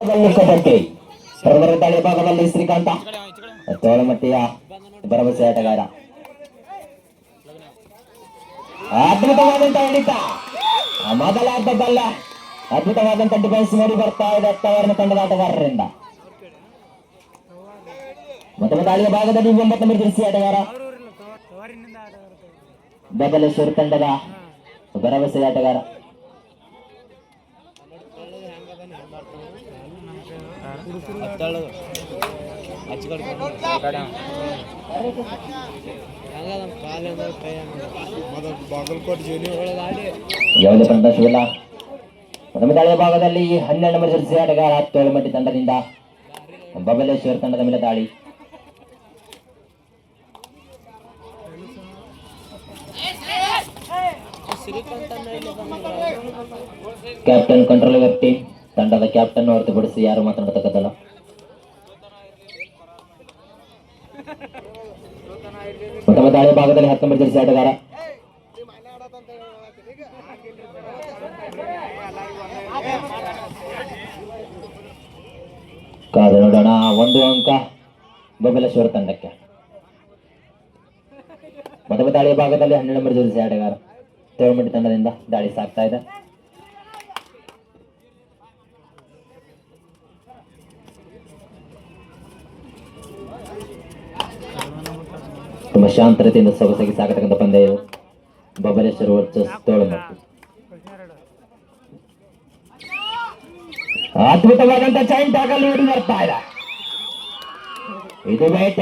ಕಬಡ್ಡಿ ಪ್ರಥಮ ದಾಳಿ ಭಾಗದಲ್ಲಿ ಶ್ರೀಕಾಂತ, ತೋಳಮಟ್ಟಿಯ ಭರವಸೆ ಆಟಗಾರ. ಅದ್ಭುತವಾದಂತ ಹಿಡಿತ ಮೊದಲ ಅರ್ಧದಲ್ಲ ಅದ್ಭುತವಾದಂತ ಡಿಫೆನ್ಸ್ ನೋಡಿ ಬರ್ತಾ ಇದೆ ತವರಿನ ತಂಡದ ಆಟಗಾರರಿಂದ. ಮೊದಲ ದಾಳಿಯ ಭಾಗದಲ್ಲಿ ಒಂಬತ್ತು ನಂಬರ್ ಆಟಗಾರ. ಬಬಲೇಶ್ವರ ತಂಡದ ಭರವಸೆ ಆಟಗಾರ. ಜೂನಿಯರ್ ಒಳಗೆ ಆಡಿ. ಯಾವುದೇ ಸಂತೋಷವಿಲ್ಲ. ದಾಳಿಯ ಭಾಗದಲ್ಲಿ ಹನ್ನೆರಡು ನಂಬರ್ ಜೆರ್ಸಿ ಆಟಗಾರ ಮಟ್ಟಿ ತಂಡದಿಂದ ಬಬಲೇಶ್ವರ ತಂಡದ ಮೇಲೆ ದಾಳಿ. ಕ್ಯಾಪ್ಟನ್ ಕಂಟ್ರೋಲ್ ವ್ಯಕ್ತಿ. ತಂಡದ ಕ್ಯಾಪ್ಟನ್ ಹೊರತುಪಡಿಸಿ ಯಾರು ಮಾತನಾಡತಕ್ಕದ್ದಲ್ಲ ಪ್ರಥಮ ದಾಳಿ ಭಾಗದಲ್ಲಿ ಹತ್ತೊಂಬತ್ತು ಜನ ಆಟಗಾರ ಕಾದು ನೋಡೋಣ, ಒಂದು ಅಂಕ ಬಬಲೇಶ್ವರ ತಂಡಕ್ಕೆ. ಪ್ರಥಮ ದಾಳಿಯ ಭಾಗದಲ್ಲಿ ಹನ್ನೆರಡು ನಂಬರ್ ಜೋಡಿಸಿ ಆಟಗಾರ ತೋಳಮಟ್ಟಿ ತಂಡದಿಂದ ದಾಳಿ ಸಾಕ್ತಾ ಇದೆ. ತುಂಬಾ ಶಾಂತರತೆಯಿಂದ ಸೊಗಸಾಗಿ ಸಾಗತಕ್ಕಂಥ ಪಂದ್ಯ ಇದು ಬಬಲೇಶ್ವರ ವರ್ಸಸ್ ತೋಳಮಟ್ಟಿ ಅದ್ಭುತವಾದಂತ ಚೈನ್ ಟಾಕಲ್ ನೋಡಿ ಬರ್ತಾ ಇದೆ. ಇದು ಬೇಟ.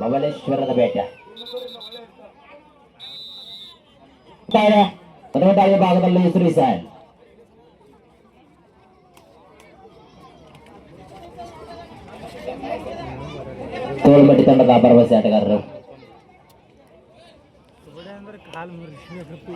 ಬಬಲೇಶ್ವರದ ಬೇಟ. ಭಾಗದಲ್ಲಿ ಹೆಸರು ಸರ್ ತೋಳ್ಮಟ್ಟಿ ತಂಡದ ಭರವಸೆ ಆಟಗಾರರು ಅಂದ್ರೆ ಕಾಲು ಮುರಿಬೇಕಪ್ಪ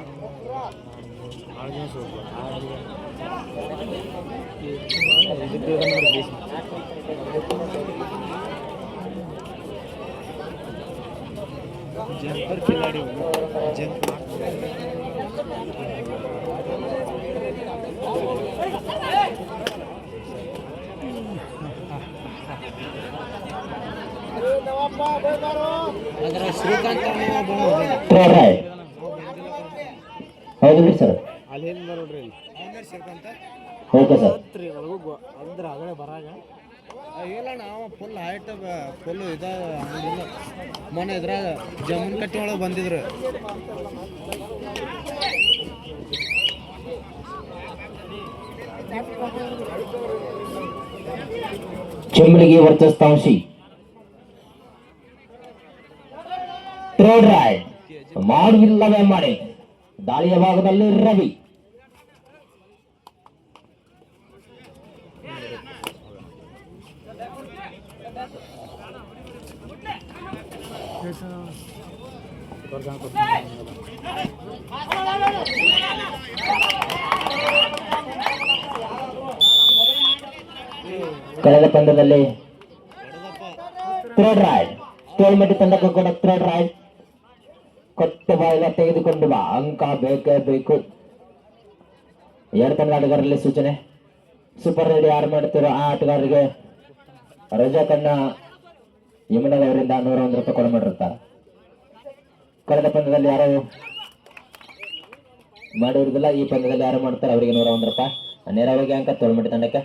ಥ್ರೋ ಹೌದು ಸರ್ ಓಕೆ ಸರ್ ಅಂದ್ರೆ ಬರಾಗ ನಾವು ಫುಲ್ ಹೈಟ್ ಫುಲ್ ಮೊನ್ನೆ ಇದ್ರಾಗ ಜಮೀನ್ ಕಟ್ಟಿ ಒಳಗೆ ಬಂದಿದ್ರು ಚೆಂಬಳಿಗೆ ವರ್ಚಸ್ತಾಂಶಿ ರೈಟ್ ಮಾಡುವಿಲ್ಲವೇ ಮಾಡಿ ದಾಳಿಯ ಭಾಗದಲ್ಲಿ ರವಿ. ಕಳೆದ ಪಂದ್ಯದಲ್ಲಿ ತ್ರೋಡ್ ರೈಡ್ ತೋಳ್ಮಟ್ಟಿ ತಂಡಕ್ಕೂ ಕೂಡ ತ್ರೋಡ್ ರೈಡ್ ಕೊಟ್ಟ ಬಾಯಿಲ ತೆಗೆದುಕೊಂಡು ಬಾ. ಅಂಕ ಬೇಕೇ ಬೇಕು. ಎರಡು ತಂಡ ಆಟಗಾರರಲ್ಲಿ ಸೂಚನೆ. ಸೂಪರ್ ರೆಡಿ ಯಾರು ಮಾಡ್ತಿರೋ ಆ ಆಟಗಾರರಿಗೆ ರಜಾ ಕಣ್ಣ ಯಮುನದವರಿಂದ ನೂರ ಒಂದು ರೂಪಾಯಿ ಕೊಡ ಮಾಡಿರ್ತಾರೆ ಕಳೆದ ಪಂದ್ಯದಲ್ಲಿ ಯಾರು ಮಾಡಿರುವುದಿಲ್ಲ, ಈ ಪಂದ್ಯದಲ್ಲಿ ಯಾರು ಮಾಡ್ತಾರೆ ಅವರಿಗೆ ನೂರ ಒಂದು ರೂಪಾಯಿ. ನೇರವಾಗಿ ಅಂಕ ತೋಳ್ಮಟ್ಟಿ ತಂಡಕ್ಕೆ.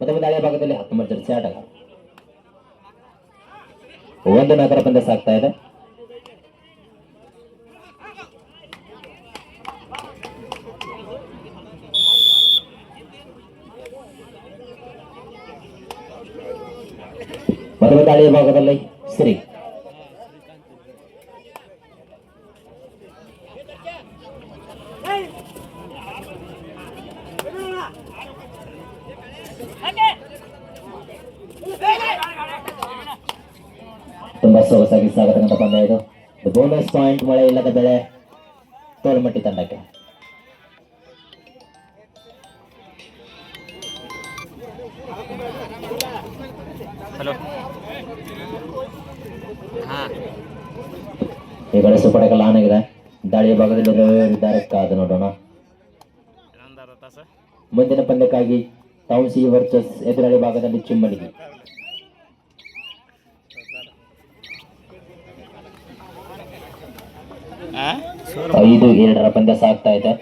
ಮತ್ತೆ ಮುಂದೆ ಹಳೆಯ ಭಾಗದಲ್ಲಿ ಹತ್ತೊಂಬತ್ತು ಜರ್ಸಿ ಆಟಗಾರ. ಒಂದು ನಗರ ಪಂದ್ಯ ಸಾಕ್ತಾ ಇದೆ. ಪ್ರಥಮ ದಾಳಿಯ ಭಾಗದಲ್ಲಿ ಶ್ರೀ ತುಂಬಾ ಸೊಗಸಾಗಿ ಸಾಗತಕ್ಕಂಥ ಪಂದ್ಯ ಇದು. ಬೋನಸ್ ಪಾಯಿಂಟ್ ಮಳೆ ಇಲ್ಲದ ಬೆಳೆ ತೋಳ್ಮಟ್ಟಿ ತಂಡಕ್ಕೆ. ಈ ಪಡೆಗಳ ಆನೆಗಿದೆ ದಾಳಿಯ ಭಾಗದಲ್ಲಿ ಕಾದು ನೋಡೋಣ. ಮುಂದಿನ ಪಂದ್ಯಕ್ಕಾಗಿ ತೌಸಿ ವರ್ಸಸ್ ಎದುರಾಳಿ ಭಾಗದಲ್ಲಿ ಚಿಮ್ಮಡಿಗೆ ಐದು ಏಳರ ಪಂದ್ಯ ಸಾಕ್ತಾ ಇದೆ.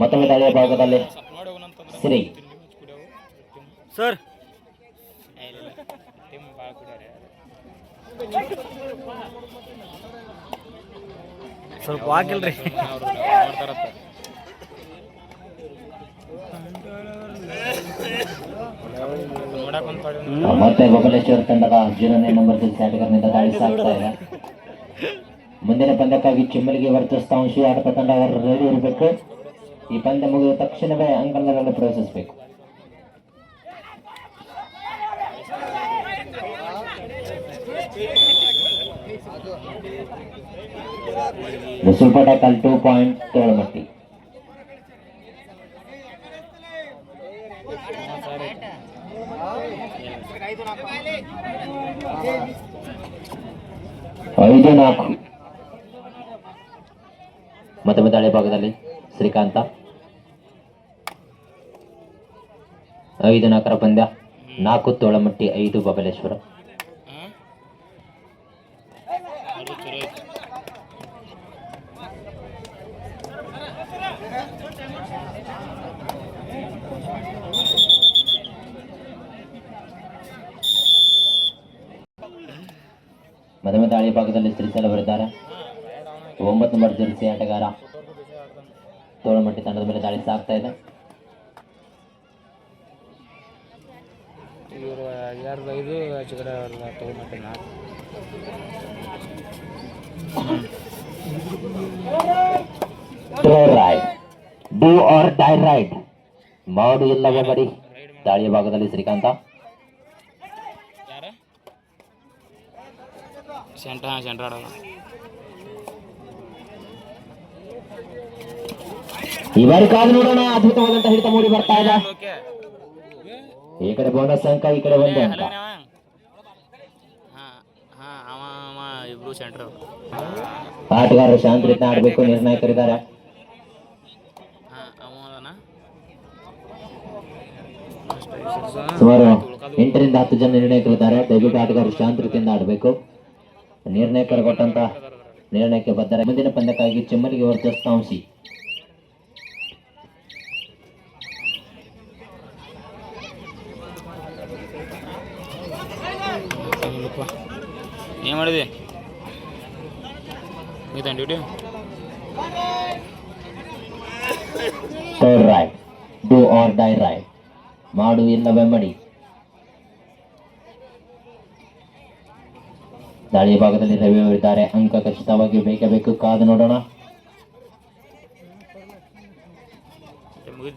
ಮತ್ತೊಮ್ಮೆ ದಾಳಿಯ ಭಾಗದಲ್ಲಿ ಶ್ರೀ ಸರ್. ಸ್ವಲ್ಪ ಹಾಕಿಲ್ರಿ ಮತ್ತೆ ಬಬಲೇಶ್ವರ ತಂಡದ ಜೀರೋನೇ ನಂಬರ್ ಆಟಗಾರನಿಂದ ದಾಳಿ ಸಾಗ್ತಾ ಇದೆ. ಮುಂದಿನ ಪಂದ್ಯಕ್ಕಾಗಿ ಚಿಮ್ಮಲಿಗೆ ವರ್ತಿಸ್ತಾ ಅಂಶ ಆಟದ ತಂಡ ರೆಡಿ ಇರಬೇಕು ಈ ಪಂದ್ಯ ಮುಗಿದ ತಕ್ಷಣವೇ ಅಂಕಣದಲ್ಲಿ ಪ್ರವೇಶಿಸಬೇಕು. Super tackle two point Tolamatti ಐದು ನಾಲ್ಕು. ಮತ್ತೊಮ್ಮೆ ಹಳೆ ಭಾಗದಲ್ಲಿ ಶ್ರೀಕಾಂತ. ಐದು ನಾಲ್ಕರ ಪಂದ್ಯ. ನಾಲ್ಕು ತೋಳಮಟ್ಟಿ ಐದು ಬಬಲೇಶ್ವರ ಮತ್ತೊಮ್ಮೆ ದಾಳಿ ಭಾಗದಲ್ಲಿ ಶ್ರೀಶೈಲ ಬರಿದ್ದಾರೆ ಒಂಬತ್ತು ನಂಬರ್ ಜೆರ್ಸಿ ಆಟಗಾರ ತೋಳಮಟ್ಟಿ ತಂಡದ ಮೇಲೆ ದಾಳಿ ಸಾಗ್ತಾ ಇದೆ. ಇವರು ಐದು ಆಚೆ ಕಡೆ ಅವ್ರನ್ನ ತೊಗೊಂಡ್ಬಿಟ್ಟೆ ಡೂ ಆರ್ ಡೈ ರೈಡ್ ಮಾಡು ಇಲ್ಲವೇ ಬಡಿ ದಾಳಿಯ ಭಾಗದಲ್ಲಿ ಶ್ರೀಕಾಂತ. ಸೆಂಟ್ರ ಸೆಂಟ್ರ್ ಆಡೋಣ. ಈ ಬಾರಿ ಕಾದು ನೋಡೋಣ ಅದ್ಭುತವಾದಂತ ಹಿಡಿತ ಮೂಡಿ ಬರ್ತಾ ಇದೆ. ಈ ಕಡೆ ಬೋನಸ್ ಅಂಕ ಈ ಕಡೆ ಒಂದು ಅಂಕ. ಆಟಗಾರರು ಶಾಂತ ರೀತಿ ಆಡಬೇಕು ನಿರ್ಣಾಯಕರಿದ್ದಾರೆ. ಸುಮಾರು ಎಂಟರಿಂದ ಹತ್ತು ಜನ ನಿರ್ಣಯಕರಿದ್ದಾರೆ. ದಯವಿಟ್ಟು ಆಟಗಾರರು ಶಾಂತ ರೀತಿಯಿಂದ ಆಡಬೇಕು. ನಿರ್ಣಾಯಕರು ಕೊಟ್ಟಂತ ನಿರ್ಣಯಕ್ಕೆ ಬದ್ಧರೆ ಮುಂದಿನ ಪಂದ್ಯಕ್ಕಾಗಿ ಚೆಮ್ಮಲಿಗೆ ವರ್ಸಸ್ ತಾಂಸಿ ಏನು ಮಾಡಿದೆ ಮುಗಿತಾನೆ duty raid do or die raid ಮಾಡು ಇಲ್ಲವೇ ಮಡಿ ದಾಳಿಯ ಭಾಗದಲ್ಲಿ ರವಿ ಅವರಿದ್ದಾರೆ ಅಂಕ ಖಚಿತವಾಗಿ ಬೇಕೇ ಬೇಕು. ಕಾದು ನೋಡೋಣ.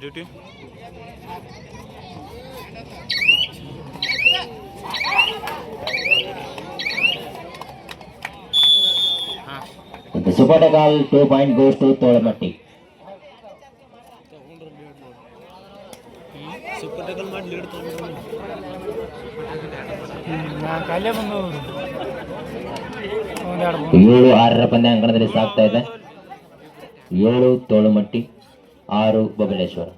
Duty super two point goes to Tolamatti. ಏಳು ಆರರ ಪಂದ್ಯ ಅಂಕಣದಲ್ಲಿ ಸಾಗ್ತಾ ಇದೆ. ಏಳು ತೋಳುಮಟ್ಟಿ, ಆರು ಬಬಲೇಶ್ವರ.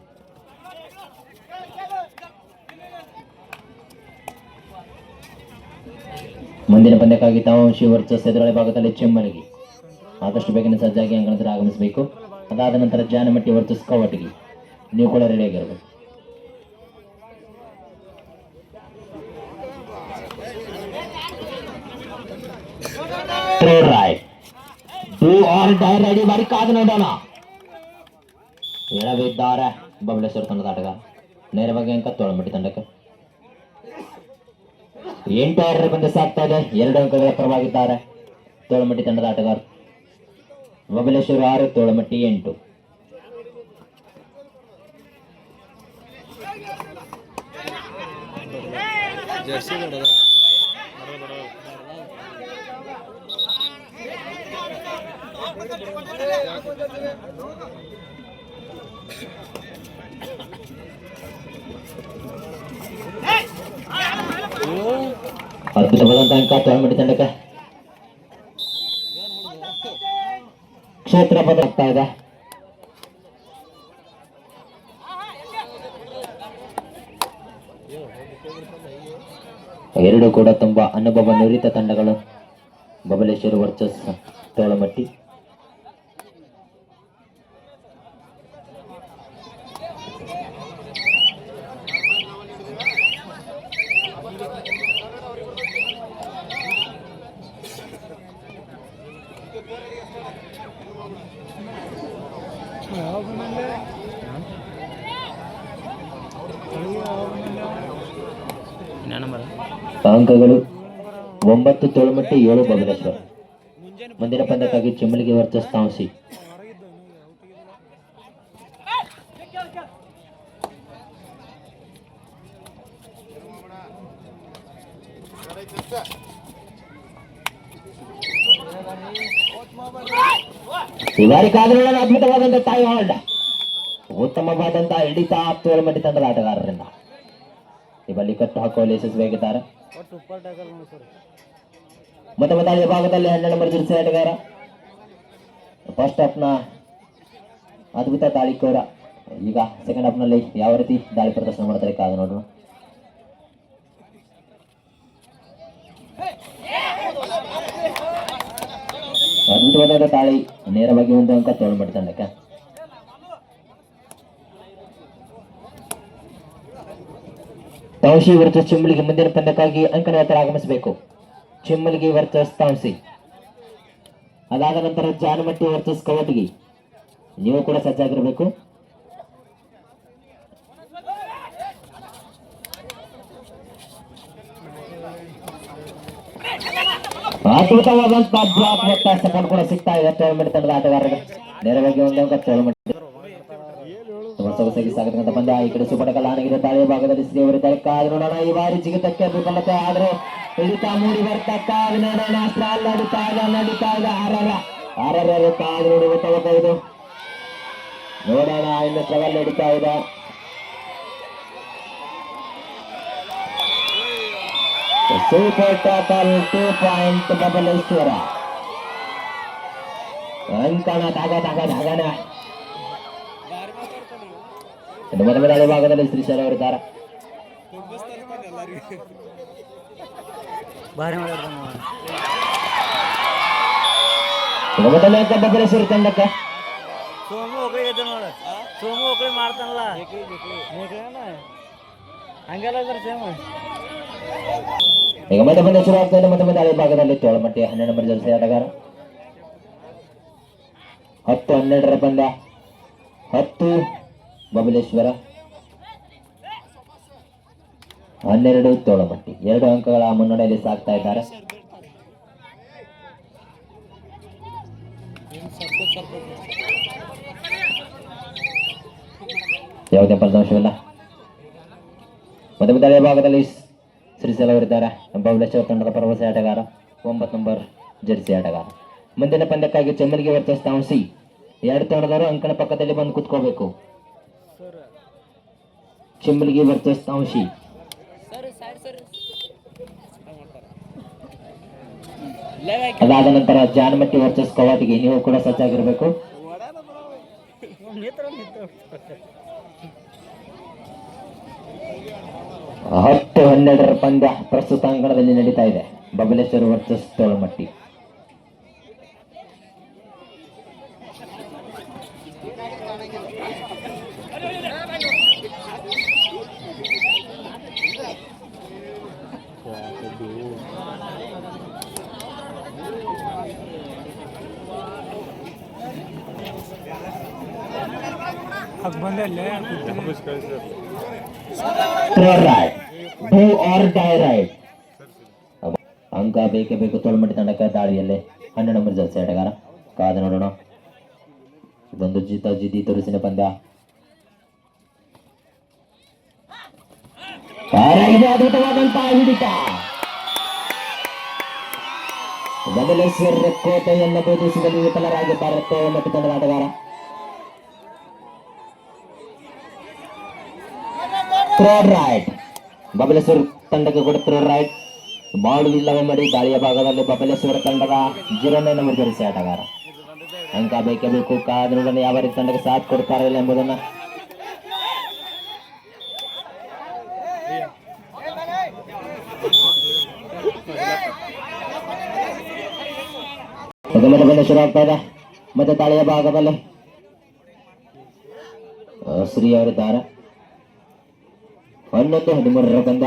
ಮುಂದಿನ ಪಂದ್ಯಕ್ಕಾಗಿ ತಾವಂಶಿ ವರ್ಚಸ್ ಎದುರಾಳಿ ಭಾಗದಲ್ಲಿ ಚೆಮ್ಮಣಿಗೆ ಆದಷ್ಟು ಬೇಗನೆ ಸಜ್ಜಾಗಿ ಅಂಗಣದಲ್ಲಿ ಆಗಮಿಸಬೇಕು. ಅದಾದ ನಂತರ ಜಾನಮಟ್ಟಿ ವರ್ಚಸ್ ಒಟ್ಟಿಗೆ. ನೀವು ಕೂಡ ರೆಡಿಯಾಗಿರ್ಬೇಕು ರೆಡಿ ಬಾರಿ ಬಬಲೇಶ್ವರ ತಂಡದ ಆಟಗಾರ ನೇರವಾಗಿ ಅಂಕ ತೋಳಮಟ್ಟಿ ತಂಡಕ್ಕೆ. ಎಂಟು ಆರರ ಬಂದು ಸಾಕ್ತಾ ಇದೆ. ಎರಡು ಅಂಕಗಳ ಪರವಾಗಿದ್ದಾರೆ. ತೋಳಮಟ್ಟಿ ತಂಡದ ಆಟಗಾರ ಬಬಲೇಶ್ವರ ಆರು ತೋಳಮಟ್ಟಿ ಎಂಟು. ಜರ್ಸಿ ನೋಡೋದು ಅದ್ಭುತವಾದಂತ ಅಂಕ ತೋಳಮಟ್ಟಿ ತಂಡಕ್ಕೆ. ಕ್ಷೇತ್ರ ಬದಲಾಗ್ತಾ ಇದೆ. ಎರಡು ಕೂಡ ತುಂಬಾ ಅನುಭವ ನುರಿತ ತಂಡಗಳು. ಬಬಲೇಶ್ವರ ವರ್ಚಸ್ ತೋಳಮಟ್ಟಿ ಅಂಕಗಳು ಒಂಬತ್ತು ತೋಳುಮಟ್ಟಿ ಏಳು ಬಬಲೇಶ್ವರ ಮುಂದಿನ ಪಂದ್ಯಕ್ಕಾಗಿ ಚಿಮ್ಮಲಿಗೆ ವರ್ಚಸ್ ತಾಂಸಿ. ಬಾರಿ ಕಾದರೊಳಗೆ ಅದ್ಭುತವಾದಂತಹ ತಾಯಿ ಹಾಲ್ಡ್ ಉತ್ತಮವಾದಂತಹ ಹಿಡಿತ ತೋಳಮಟ್ಟಿ ತಂಡದ ಆಟಗಾರರಿಂದ. ಈ ಬಲ್ಲಿ ಕಟ್ಟು ಹಾಕುವಲ್ಲಿ ಯಶಸ್ವಿಯಾಗಿದ್ದಾರೆ ಒಟ್ಟು ಉಪ್ಪರ್ ಟ್ಯಾಕಲ್ ನೋಡಿ ಸರ್ ಮತ್ತೆ ಮೊದಲ ಭಾಗದಲ್ಲಿ ಹನ್ನೆರಡು ನಂಬರ್ ಜರ್ಸಿ ಆಟಗಾರ. ಫಸ್ಟ್ ಹಾಫ್ನ ಅದ್ಭುತ ದಾಳಿಕೋರ. ಈಗ ಸೆಕೆಂಡ್ ಹಾಫ್ನಲ್ಲಿ ಯಾವ ರೀತಿ ದಾಳಿ ಪ್ರದರ್ಶನ ಮಾಡ್ತಾರೆ ಕಾದು ನೋಡೋಣ ಅದ್ಭುತವಾದ ತಾಳಿ ನೇರವಾಗಿ ಒಂದು ಅಂಕ ತೋಳ್ಮಟ್ಟಿ ಮಾಡ್ತಾನೆ ತಾಂಸಿ ವಿರುದ್ಧ ಚಿಂಬಳಿಗೆ ಮುಂದಿನ ಪಂದ್ಯಕ್ಕಾಗಿ ಅಂಕನ ಹತ್ರ ಆಗಮಿಸಬೇಕು. ಚಿಮ್ಮಲಿಗೆ ವರ್ಚಸ್ ತಾಂಸಿ ಅದಾದ ನಂತರ ಜಾನಮಟ್ಟಿ ವರ್ಚಸ್ ಕವಟಗಿ ನೀವು ಕೂಡ ಸಜ್ಜಾಗಿರಬೇಕು ಅದ್ಭುತವಾದಂತಹ ಬ್ಲಾಕ್ ಮತ್ತು ಸಪೋರ್ಟ್ ಕೂಡ ಸಿಗ್ತಾ ಇದೆ ಟೋರ್ನಮೆಂಟ್ ತಂಡದ ಆಟಗಾರರಿಗೆ ನೇರವಾಗಿ ಒಂದು ಅಂಕ ಟೋರ್ನಮೆಂಟ್ ಸೊಗಸಾಗಿ ಸಾಗತಕ್ಕಂಥ ಪಂದ್ಯ ಈ ಕಡೆ ಸುಪಟಕಲ್ ಆನೆಗಿದೆ ತಾಳಿಯ ಭಾಗದಲ್ಲಿ ಶ್ರೀ ಅವರಿದ್ದಾರೆ ಕಾದು ನೋಡೋಣ ಈ ಬಾರಿ ಜಿಗಿತಕ್ಕೆ ಬಿಡುತ್ತೆ ಆದ್ರೆ ಹಿಡಿತಾ ಮೂಡಿ ಬರ್ತಾ ಕಾದು ನೋಡೋಣ ಸ್ಟಾಲ್ ನಡೀತಾ ಇದೆ ನಡೀತಾ ಇದೆ ಆರರ ಆರರ ಕಾದು ನೋಡಿ ಗೊತ್ತಾಗುತ್ತಾ ಇದು ನೋಡೋಣ ಇನ್ನು ಸ್ಟ್ರಗಲ್ ನಡೀತಾ ಇದೆ super total two point Babaleshwar ಅಂಕಣ ಧಾಗ ಧಾಗ ಧಾಗನ ಇನ್ನು ಮೊದಲ ದಾಳಿ ಭಾಗದಲ್ಲಿ ಶ್ರೀಶೈಲ ಅವರಿದ್ದಾರೆ ಭಾರಿ ಮಾತಾಡ್ತಾನೆ ಇನ್ನು ಮೊದಲ ಅಂಕ ಬಬಲೇಶ್ವರ ತಂಡಕ್ಕೆ ಸೋಮು ಒಕ್ಕಳಿಗೆ ಐತೆ ಸೋಮು ಒಕ್ಕಳಿ ಮಾಡ್ತಾನಲ್ಲ ಹಂಗೆಲ್ಲ ಇದಾರೆ ಸೇಮ್ ಈಗ ಮತ್ತೆ ಬಂದ ಶುರು ಆಗ್ತಾ ಇದೆ ಮತ್ತೆ ಹಳೆ ಭಾಗದಲ್ಲಿ ತೋಳಮಟ್ಟಿ ಹನ್ನೆರಡು ನಂಬರ್ ಜರ್ಸಿ ಆಟಗಾರ ಹತ್ತು ಹನ್ನೆರಡರ ಬಂದ ಹತ್ತು, ಬಬಲೇಶ್ವರ. ಹನ್ನೆರಡು ತೋಳಮಟ್ಟಿ ಎರಡು ಅಂಕಗಳ ಮುನ್ನಡೆಯಲ್ಲಿ ಸಾಕ್ತಾ ಇದ್ದಾರೆ. ಯಾವುದೇ ಫಲಿತಾಂಶವಿಲ್ಲ ಮತ್ತೆ ದಾಳಿಯ ಭಾಗದಲ್ಲಿ ಶ್ರೀಸಲವರಿದ್ದಾರೆ ಬಹುಲೇಶ್ವರ ಬಬಲೇಶ್ವರ ತಂಡದ ಪ್ರವಾಸಿ ಆಟಗಾರ ಒಂಬತ್ತು ನಂಬರ್ ಜರ್ಸಿ ಆಟಗಾರ. ಮುಂದಿನ ಪಂದ್ಯಕ್ಕಾಗಿ ಚೆಮ್ಮಲಿಗೆ ವರ್ತಿಸ್ತಾ ಸಿ. ಎರಡು ತಂಡದವರು ಅಂಕಣ ಪಕ್ಕದಲ್ಲಿ ಬಂದು ಕುತ್ಕೋಬೇಕು. ಚೆಮ್ಮಲಿಗೆ ವರ್ತಿಸ್ತಾ ತಾಂಸಿ ಅದಾದ ನಂತರ ಜಾನಮಟ್ಟಿ ವರ್ಚಸ್ ಕವಾಟಿಗೆ ನೀವು ಕೂಡ ಸಜ್ಜಾಗಿರ್ಬೇಕು. ಹತ್ತು ಹನ್ನೆರಡರ ಪಂದ್ಯ ಪ್ರಸ್ತುತ ಅಂಗಣದಲ್ಲಿ ನಡೀತಾ ಇದೆ. ಬಬಲೇಶ್ವರ ವರ್ಚಸ್ ತೋಳಮಟ್ಟಿ ಅದು ಬಂದೆ ಅಲ್ಲೇ throw raid do or die raid ಅಂಕ ಬೇಕೇ ಬೇಕು, ತೋಳ್ಮಟ್ಟಿ ತಂಡಕ್ಕೆ ದಾಳಿಯಲ್ಲಿ. ಹನ್ನೆರಡು ನಂಬರ್ ಜರ್ಸಿ ಆಟಗಾರ ಕಾದು ನೋಡೋಣ. ಇದೊಂದು ಜಿತ ಜಿದಿ ತುರುಸಿನ ಪಂದ್ಯ. ಅದ್ಭುತವಾದಂತಹ ಹಿಡಿತ. ಬಬಲೇಶ್ವರ ಕೋಟೆಯನ್ನು ಭೇದಿಸುವಲ್ಲಿ ವಿಫಲರಾಗಿದ್ದಾರೆ ತೋಳ್ಮಟ್ಟಿ ತಂಡದ ಆಟಗಾರ. ಥ್ರರ್ ರೈಟ್ ಬಬಲೇಶ್ವರ ತಂಡಕ್ಕೆ ಕೂಡ ಥ್ರರ್ ರೈಟ್ ಬಾಳು ಇಲ್ಲವೇ ಮಾಡಿ ಗಾಳಿಯ ಭಾಗದಲ್ಲಿ ಬಬಲೇಶ್ವರ ತಂಡದ ಗಿರಣ್ಯನ ಮುರಿದರಿಸಿ ಆಟಗಾರ. ಅಂಕ ಬೇಕೇ ಬೇಕು ಕಾದ್ರೊಡನೆ ಯಾವ ರೀತಿ ತಂಡಕ್ಕೆ ಸಾಥ್ ಕೊಡ್ತಾರೆ ಇಲ್ಲ ಎಂಬುದನ್ನು. ಶುರು ಆಗ್ತಾ ಇದೆ. ಮತ್ತೆ ತಾಳಿಯ ಭಾಗದಲ್ಲಿ. ಶ್ರೀ ಅವರಿದ್ದಾರೆ. ಹನ್ನೊಂದು, ಹದಿಮೂರರ ಬಂದ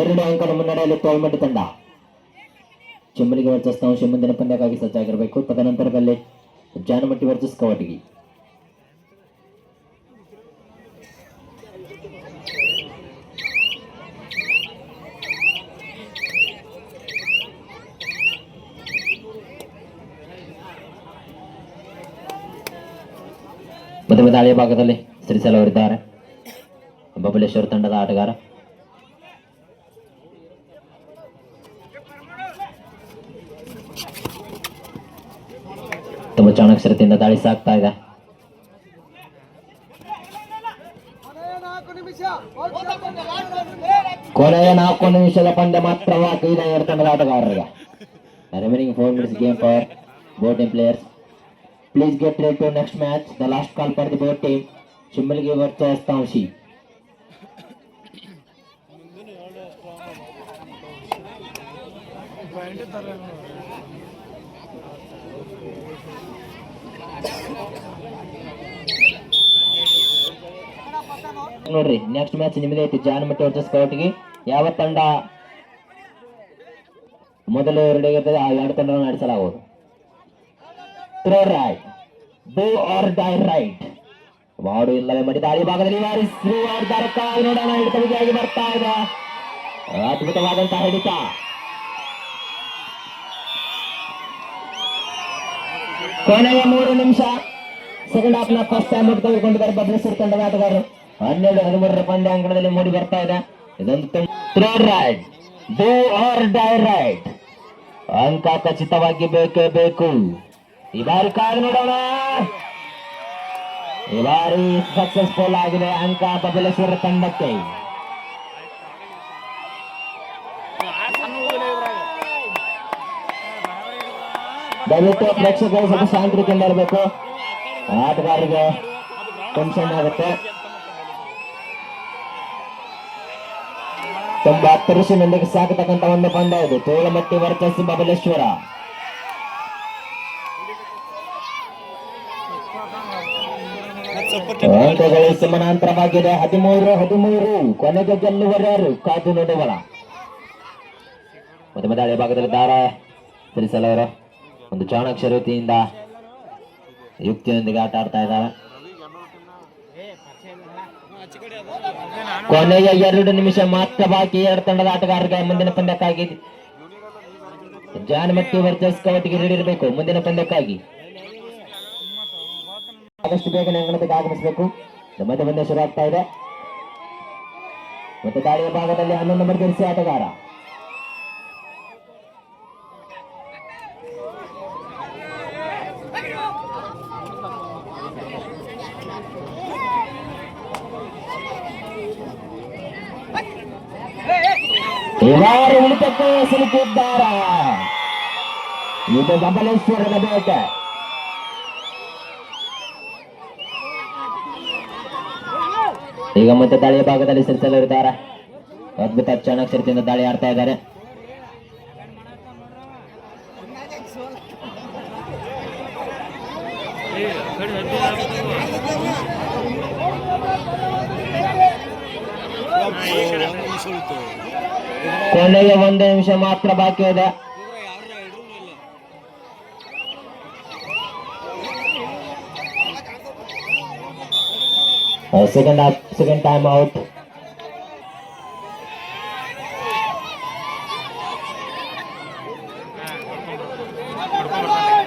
ಎರಡು ಅಂಕದ ಮುನ್ನಡೆಯಲ್ಲಿ ತೋಳ್ಮಟ್ಟಿ ತಂಡ. ಚಿಮ್ಮಲಿಗೆ ವರ್ಚಸ್ ನಾವು ಪಂದ್ಯಕ್ಕಾಗಿ ಸಜ್ಜಾಗಿರಬೇಕು. ತದನಂತರದಲ್ಲಿ ಜಾನಮಟ್ಟಿ ವರ್ಚಸ್ ಕವಟಗಿ ಮದುವೆ ದಾಳಿಯ ಭಾಗದಲ್ಲಿ ಶ್ರೀಸಲ್ ಬಬಲೇಶ್ವರ ತಂಡದ ಆಟಗಾರ ತುಂಬ ಚಾಣಾಕ್ಷರತೆಯಿಂದ ದಾಳಿ ಸಾಕ್ತಾ ಇದೆ ಕೊನೆಯ ನಾಲ್ಕು ನಿಮಿಷದ ಪಂದ್ಯ ಮಾತ್ರವಾಗಿ ಇದೆ ಎರಡು ತಂಡದ ಆಟಗಾರರಿಗೆ remaining four minutes game for both team players please get ready to next match the last call for the both team ಚಿಮ್ಮಲಿಗೆ versus Tamshi ನೋಡ್ರಿ ನೆಕ್ಸ್ಟ್ ಮ್ಯಾಚ್ ನಿಮ್ಮದೇ ಐತಿ ಜಾನ್ಮಟ್ಟಿ ವರ್ಸಸ್ ಕವಟಿಗೆ ಯಾವ ತಂಡ ಮೊದಲು ರೆಡಿ ಆಗಿರ್ತದೆ, ಆ ಎರಡು ತಂಡವನ್ನು ನಡೆಸಲಾಗುವುದು throw raid do or die raid ವಾಡು ಇಲ್ಲವೇ ಮಾಡಿ ದಾಳಿ ಭಾಗದಲ್ಲಿ ವಾರಿಸಿ. ನೋಡೋಣ, ಹಿಡಿತ ಬರ್ತಾ ಇದೆ. ಅದ್ಭುತವಾದಂತಹ ಹಿಡಿತ. ಕೊನೆಯ ಮೂರು ನಿಮಿಷ. ಸೆಕೆಂಡ್ ಹಾಫ್ನ ಫಸ್ಟ್ ಟೈಮ್ ತೆಗೆದುಕೊಂಡಿದ್ದಾರೆ ಬಬ್ಲೇಶ್ವರ ತಂಡದ ಆಟಗಾರರು. ಹನ್ನೆರಡು, ಹದಿಮೂರರ ಪಂದ್ಯ ಅಂಕಣದಲ್ಲಿ ಮೂಡಿ ಬರ್ತಾ ಇದೆ. ಇದೊಂದು throw raid do or die ಅಂಕ ಖಚಿತವಾಗಿ ಬೇಕೇ ಬೇಕು. ಈ ಬಾರಿ ಕಾದು ನೋಡೋಣ. ಈ ಬಾರಿ ಸಕ್ಸಸ್ಫುಲ್ ಆಗಿದೆ ಅಂಕ ಬಬಲೇಶ್ವರ ತಂಡಕ್ಕೆ. ದಯವಿಟ್ಟು ಪ್ರೇಕ್ಷಕರು ಸ್ವಲ್ಪ ಶಾಂತಿಯಿಂದ ಇರಬೇಕು ಆಟಗಾರರಿಗೆ ಟೆನ್ಷನ್ ಆಗುತ್ತೆ. ತುಂಬಾ ಅತ್ತರಿಸಿನೊಂದಿಗೆ ಸಾಕತಕ್ಕಂತ ಒಂದು ಪಂದ್ಯ ಇದು. ತೋಳಮಟ್ಟಿ ವರ್ಚಸ್ ಬಬಲೇಶ್ವರ. ಅಂಕಗಳು ಸಮಾನಾಂತರವಾಗಿದೆ. ಹದಿಮೂರು ಹದಿಮೂರು. ಕೊನೆಗೆ ಗೆಲ್ಲುವರಾರು ಕಾದು ನೋಡುವಳ. ಮಧ್ಯಮ ದಾಳಿ ಭಾಗದಲ್ಲಿದ್ದಾರೆ ತಿಳಿಸಲವರು ಒಂದು ಚಾಣಾಕ್ಷ ರೀತಿಯಿಂದ ಯುಕ್ತಿಯೊಂದಿಗೆ ಆಟ ಆಡ್ತಾ ಇದ್ದಾರೆ. ಕೊನೆಯ ಎರಡು ನಿಮಿಷ ಮಾತ್ರ ಬಾಕಿ, ಎರಡು ತಂಡದ ಆಟಗಾರರಿಗೆ ಮುಂದಿನ ಪಂದ್ಯಕ್ಕಾಗಿ. ಮತ್ತು ವರ್ಚಸ್ ಕವಟಿಗೆ ರೆಡಿ ಇರಬೇಕು, ಮುಂದಿನ ಪಂದ್ಯಕ್ಕಾಗಿ. ಆದಷ್ಟು ಬೇಗನೆ ಅಂಗಣಕ್ಕೆ ಆಗಮಿಸಬೇಕು. ಮತ್ತೆ ಪಂದ್ಯ ಶುರು ಆಗ್ತಾ ಇದೆ. ಮತ್ತೆ ದಾಳಿಯ ಭಾಗದಲ್ಲಿ ಹನ್ನೊಂದು ನಂಬರ್ ಆಟಗಾರ. ಇವರು ಉಳಿತಕ್ಕೆ ಸಿಲುಕಿದ್ದಾರೆ. ಇದು ಬಬಲೇಶ್ವರದ ಬೇಟೆ ಈಗ ಮತ್ತೆ ದಾಳಿಯ ಭಾಗದಲ್ಲಿ ಇದ್ದಾರೆ. ಅದ್ಭುತ ಚಾಣಾಕ್ಷರತೆಯಿಂದ ದಾಳಿ ಆಡ್ತಾ ಇದ್ದಾರೆ ಕೊನೆಯ ಒಂದು ನಿಮಿಷ ಮಾತ್ರ ಬಾಕಿ ಇದೆ. Second second time out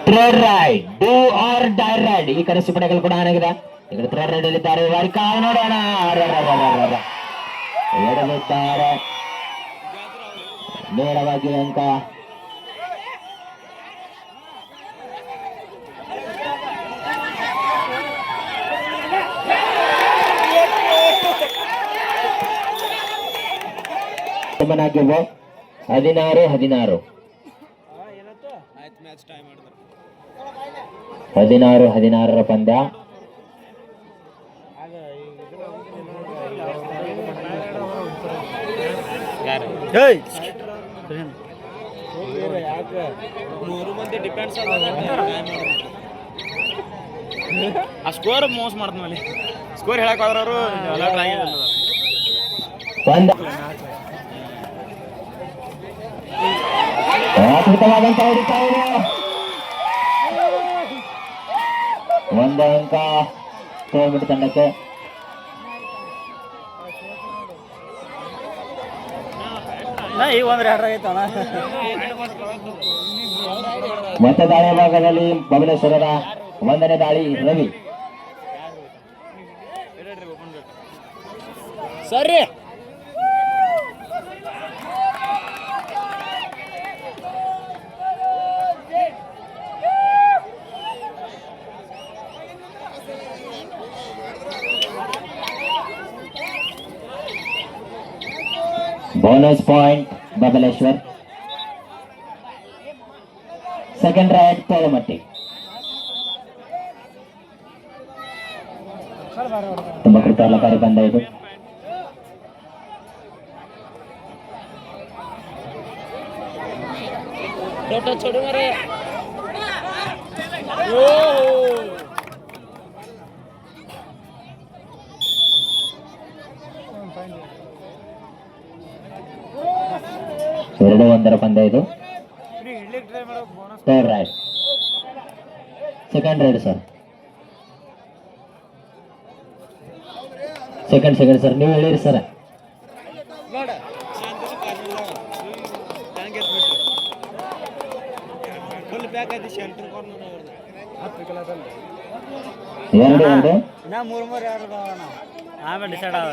trade raid do or die raid ಈ ಕಡೆ ಸುಪಡೆಗಳು ಕೂಡ ಆನಾಗಿದೆ ಈ ಕಡೆ ಥ್ರೆಡ್ ರೈಡ್ ಇದ್ದಾರೆ ವಾರಿ ಕಾವು ನೋಡೋಣ. ಅರರರರರರ. ನೇರವಾಗಿ ಅಂಕ ಹದಿನಾರು ಹದಿನಾರು. ಹದಿನಾರು ಹದಿನಾರರ ಪಂದ್ಯ. ಯಾಕೆ ಆ ಸ್ಕೋರ್ ಮೋಸ ಮಾಡ್ತಾನಲ್ಲಿ ಸ್ಕೋರ್ ಹೇಳಕ್ ಹೋದ್ರ ಅವರು ಎಲ್ಲ ಅಂಕ ತಂಡಕ್ಕೆ. ಈಗ ಒಂದ್ರೆ ಎರಡು ಆಗೈತಣ್ಣ ಮತ್ತೆ ದಾಳಿ ಭಾಗದಲ್ಲಿ ಭುವನೇಶ್ವರದ ಒಂದನೇ ದಾಳಿ ರವಿ. ಸರಿ. Bonus point Babaleshwar second raid Tolamatti ತುಂಬಾ ಕುತೂಹಲಕಾರಿ ಬಂದ ಇದು ದೊಡ್ಡ ಚೊಡು ಮರೆ ಎರಡು ಒಂದರ ಪಂದ್ಯ ಇದು. Third raid second raid sir second second sir ನೀವು ಹೇಳಿರಿ ಸರ್ ಎರಡು ಎರಡು. ಇನ್ನ ಮೂರು ಮೂರು ಎರಡು ಆಮೇಲೆ ಡಿಸೈಡ್ ಆಗ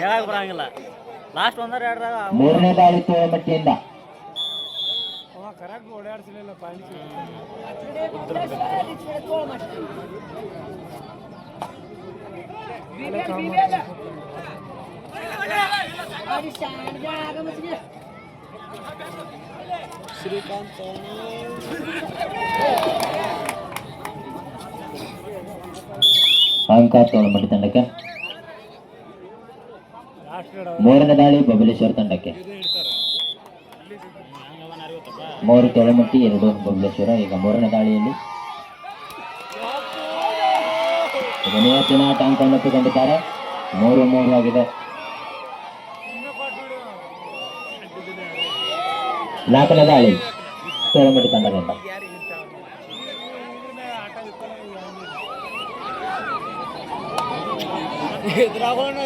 ಹೇಳಕ್ ಬರಂಗಿಲ್ಲ. ಲಾಸ್ಟ್ ಒಂದರ ಎರಡು ಮೂರನೇ ದಾಳಿ ತೋಳಮಟ್ಟಿಯಿಂದ ಕರೆಕ್ಟ್ ಓಡಾಡ್ಸಲಿಲ್ಲ ಪಾಯಿಂಟ್ ಶ್ರೀಕಾಂತ್ ಅಂಕ ತೋಳಮಟ್ಟಿ ತಂಡಕ್ಕೆ. ಮೂರನೇ ದಾಳಿ ಬಬಲೇಶ್ವರ ತಂಡಕ್ಕೆ. ಮೂರು ತೊಳೆಮುಟ್ಟಿ ಎರಡು ಬಬಲೇಶ್ವರ. ಈಗ ಮೂರನೇ ದಾಳಿಯಲ್ಲಿ ನಿಯತ್ತಿನ ಆಟ ಅಂಕವನ್ನು ಒಪ್ಪಿಕೊಂಡಿದ್ದಾರೆ. ಮೂರು ಮೂರು ಆಗಿದೆ. ನಾಲ್ಕನೇ ದಾಳಿ ತೊಳೆಮಟ್ಟಿ ತಂಡದಿಂದ. ಇದ್ರಾಗೋಣ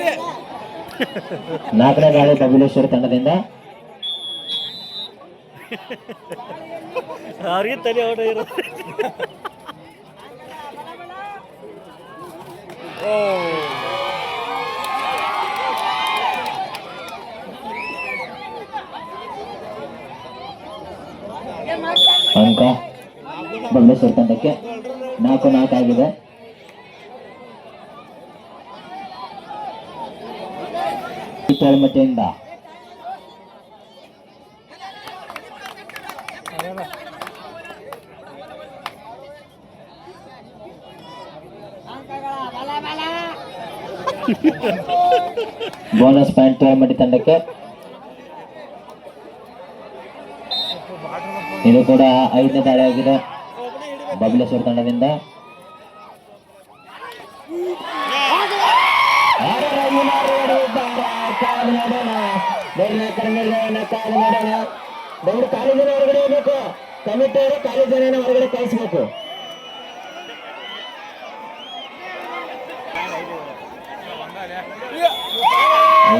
ರೀ. ನಾಲ್ಕನೇ ದಾಳಿ ಬಬಲೇಶ್ವರ ತಂಡದಿಂದ. ಅವ್ರಿಗೆ ತಲೆ ಹೊಡ ಇರೋ ಅಂಕ. ಬಬಲೇಶ್ವರ ತಂಡಕ್ಕೆ ನಾಲ್ಕು ನಾಲ್ಕು ಆಗಿದೆ. ತೋಳಮಟ್ಟಿಯಿಂದ ಬೋನಸ್ ಪಾಯಿಂಟ್ ತೋಳಮಟ್ಟಿ ತಂಡಕ್ಕೆ. ಇದು ಕೂಡ ಐದನೇ ದಾಳಿ ಆಗಿದೆ. ಬಬಲೇಶ್ವರ ತಂಡದಿಂದ. ದಯವಿಟ್ಟು ಕಾಲೇಜಿನ ಹೊರಗಡೆ ಇರಬೇಕು ಕಮಿಟಿ ಅವರು ಕಾಲೇಜಿನ ಹೊರಗಡೆ ಕಳಿಸ್ಬೇಕು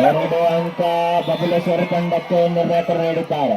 ಎರಡು ಅಂಕ ಬಬಲೇಶ್ವರ ತಂಡಕ್ಕೆ ನಿರ್ಣಾಯಕರು ನೀಡಿದ್ದಾರೆ.